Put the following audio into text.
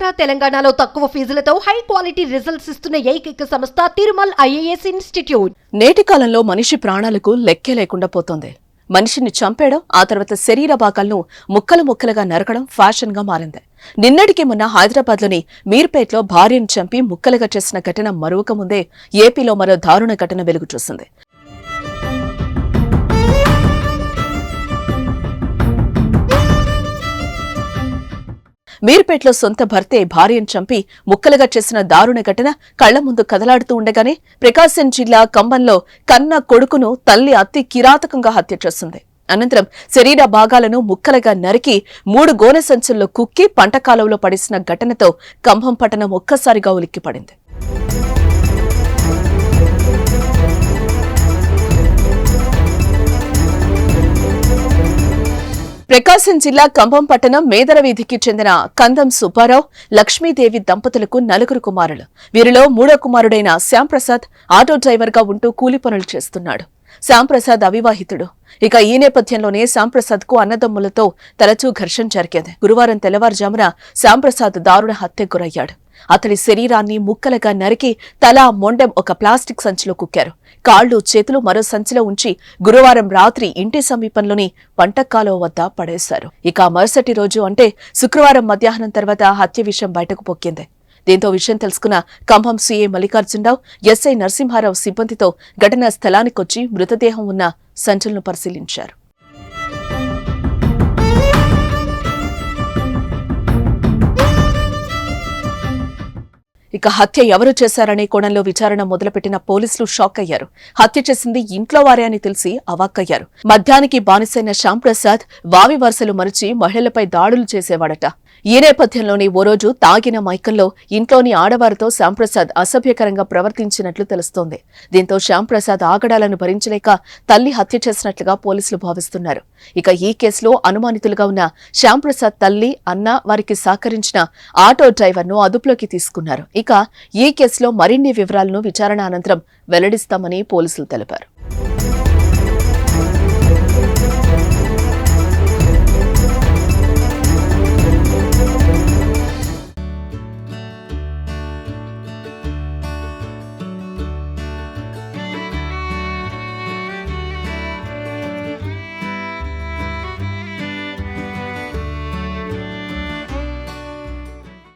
ఆంధ్ర తెలంగాణలో తక్కువ ఫీజులతో high quality results ఇస్తున్న ఏకైక సంస్థ తిరుమల్ ఐఏఎస్ ఇన్స్టిట్యూట్. నేటి కాలంలో మనిషి ప్రాణాలకు లెక్కే లేకుండా పోతోంది. మనిషిని చంపేయడం ఆ తర్వాత శరీర భాగాలను ముక్కలు ముక్కలుగా నరకడం ఫ్యాషన్గా మారింది. నిన్నటికి మొన్న హైదరాబాద్లోని మీర్పేట్లో భార్యను చంపి ముక్కలుగా చేసిన ఘటన మరొక ముందే ఏపీలో మరో దారుణ ఘటన వెలుగు చూసింది. మీర్పేట్లో సొంత భర్తే భార్యను చంపి ముక్కలుగా చేసిన దారుణ ఘటన కళ్ళ ముందు కదలాడుతూ ఉండగానే ప్రకాశం జిల్లా కంబంలో కన్న కొడుకును తల్లి అతి కిరాతకంగా హత్య చేసింది అనంతరం శరీర భాగాలను ముక్కలుగా నరికి మూడు గోనె సంచుల్లో కుక్కి పంటకాలంలో పడేసిన ఘటనతో కంభం పట్టణం ఒక్కసారిగా ఉలిక్కిపడింది. ప్రకాశం జిల్లా కంభం పట్టణం మేదర వీధికి చెందిన కందం సుబ్బారావు లక్ష్మీదేవి దంపతులకు నలుగురు కుమారులు. వీరిలో మూడో కుమారుడైన శ్యాంప్రసాద్ ఆటో డ్రైవర్గా ఉంటూ కూలి పనులు చేస్తున్నాడు. శ్యాంప్రసాద్ అవివాహితుడు. ఇక ఈ నేపథ్యంలోనే శ్యాంప్రసాద్కు అన్నదమ్ములతో తరచూ ఘర్షణ జరిగేది. గురువారం తెల్లవారుజామున శ్యాంప్రసాద్ దారుణ హత్యకు గురయ్యాడు. అతడి శరీరాన్ని ముక్కలుగా నరికి తల మొండెం ఒక ప్లాస్టిక్ సంచిలో కుక్కారు. కాళ్ళు చేతులు మరో సంచిలో ఉంచి గురువారం రాత్రి ఇంటి సమీపంలోని వంటకాలో వద్ద పడేశారు. ఇక మరుసటి రోజు అంటే శుక్రవారం మధ్యాహ్నం తర్వాత హత్య విషయం బయటకు పొక్కింది. దీంతో విషయం తెలుసుకున్న ఖమ్మం సీఏ మల్లికార్జునరావు ఎస్ఐ నరసింహారావు సిబ్బందితో ఘటనా స్థలానికొచ్చి మృతదేహం ఉన్న సంచులను పరిశీలించారు. ఇక హత్య ఎవరు చేశారనే కోణంలో విచారణ మొదలుపెట్టిన పోలీసులు షాక్ అయ్యారు. హత్య చేసింది ఇంట్లో వారే అని తెలిసి అవాక్కయ్యారు. మద్యానికి బానిసైన శ్యాంప్రసాద్ వావి వరుసలు మరిచి మహిళలపై దాడులు చేసేవాడట. ఈ నేపథ్యంలోనే ఓ రోజు తాగిన మైకంలో ఇంట్లోని ఆడవారితో శ్యాంప్రసాద్ అసభ్యకరంగా ప్రవర్తించినట్లు తెలుస్తోంది. దీంతో శ్యాంప్రసాద్ ఆగడాలను భరించలేక తల్లి హత్య చేసినట్లుగా పోలీసులు భావిస్తున్నారు. ఇక ఈ కేసులో అనుమానితులుగా ఉన్న శ్యాంప్రసాద్ తల్లి అన్న వారికి సహకరించిన ఆటో డ్రైవర్ను అదుపులోకి తీసుకున్నారు. ఇక ఈ కేసులో మరిన్ని వివరాలను విచారణ అనంతరం వెల్లడిస్తామని పోలీసులు తెలిపారు.